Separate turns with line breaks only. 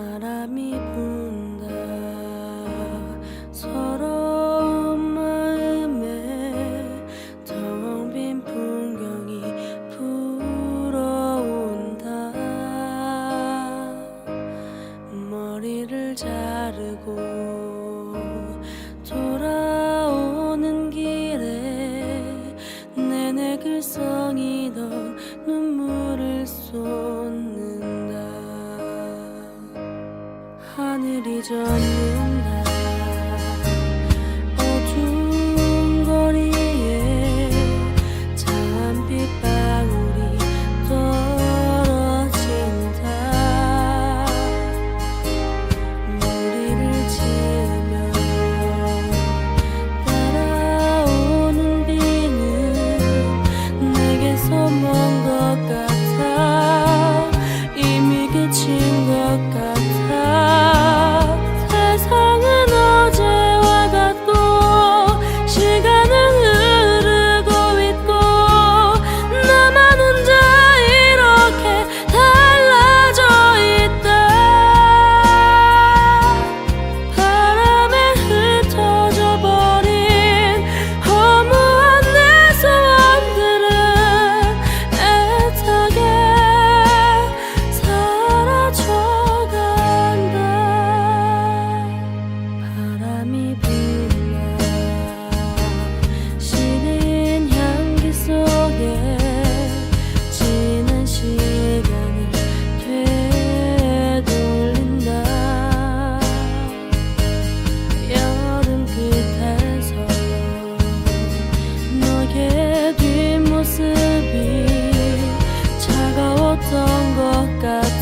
바람이 분다. 서러운 마음에 텅 빈 풍경이 불어온다. 머리를 자르고 하늘이 젖는 날 어두운 거리에 잔빛 방울이 떨어진다. 머리를 지으며 따라오는 비는 내게서 먼 것 같아. 이미 그친 tongo kata